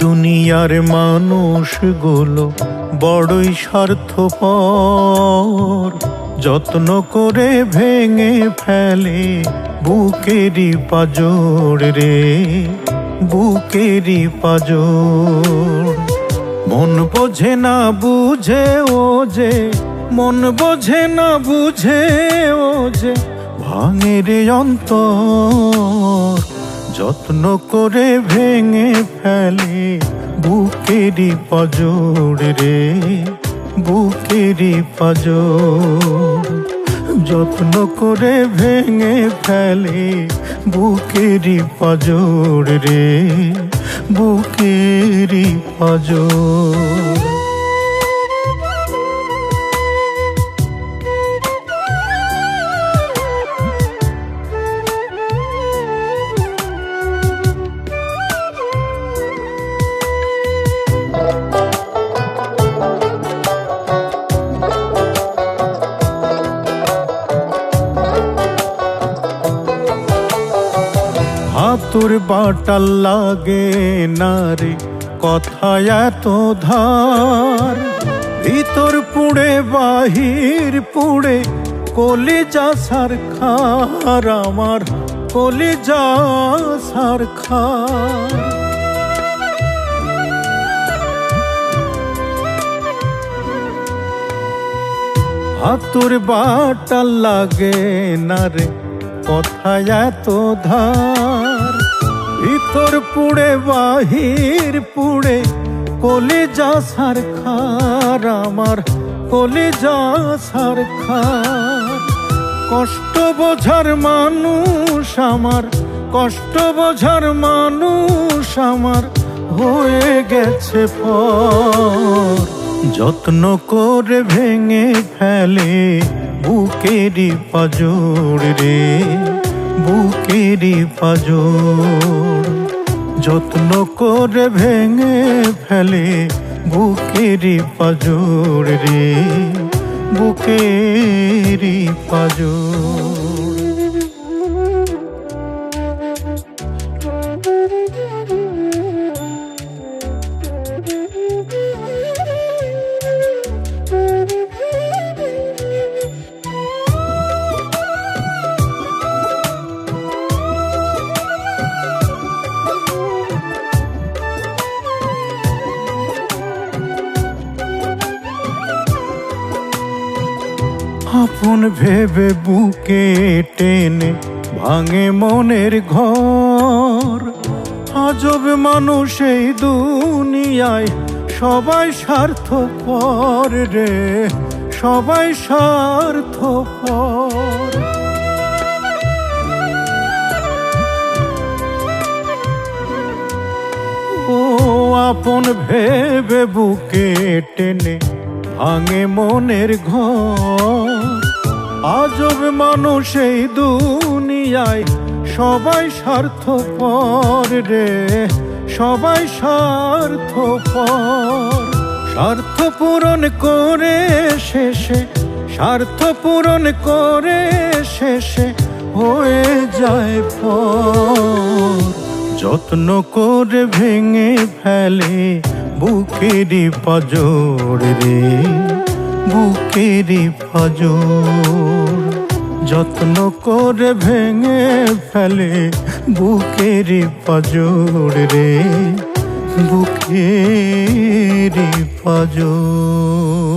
দুনিয়ার মানুষগুলো বড়ই স্বার্থপর। যত্ন করে ভেঙে ফেলে বুকেরই পাজর রে, বুকেরই পাজর। মন বোঝে না বুঝে ও যে, মন বোঝে না বুঝে ও যে, ভাঙে রে অন্তর। যত্ন করে ভেঙে ফেলে বুকেরই পাজর রে, বুকেরই পাজর। যত্ন করে ভেঙে ফেলে বুকেরই পাজর রে, বুকেরই পাজর। হাতুর বাটাল লাগে না রে কথায় এত ধার। ভিতর পুড়ে, বাহির পুড়ে, কলিজা সার খার, আমার কলিজা সার খার। হাতুর বাটাল লাগে না রে কথায় এত ধার। ভিতর পুড়ে, বাহির পুড়ে, কলিজা সার খার, আমার কলিজা সার খার। কষ্ট বোঝার মানুষ আমার, কষ্ট বোঝার মানুষ আমার, হয়ে গেছে পর যত্ন করে ভেঙে ফেলে বুকেরই পাজর রে। বুকেরই পাজর। যত্ন করে ভেঙে ফেলে বুকেরই পাজর রে বুকেরই পাজর। আপন ভেবে বুকে টেনে ভাঙে মনের ঘর। আজব মানুষ এই দুনিয়ায় সবাই স্বার্থ পর রে, সবাই স্বার্থ পর ও আপন ভেবে বুকে টেনে ভাঙে মনের ঘর। আজব মানুষ এই দুনিয়ায়, সবাই স্বার্থ পর রে, সবাই স্বার্থ পর স্বার্থ পূরণ করে শেষে, স্বার্থ পূরণ করে শেষে হয়ে যায় পর। যত্ন করে ভেঙে ফেলে বুকেরই পাজর রে বুকেরি পাজর যত্ন করে ভেঙে ফেলে বুকেরি পাজর রে বুকেরি পাজর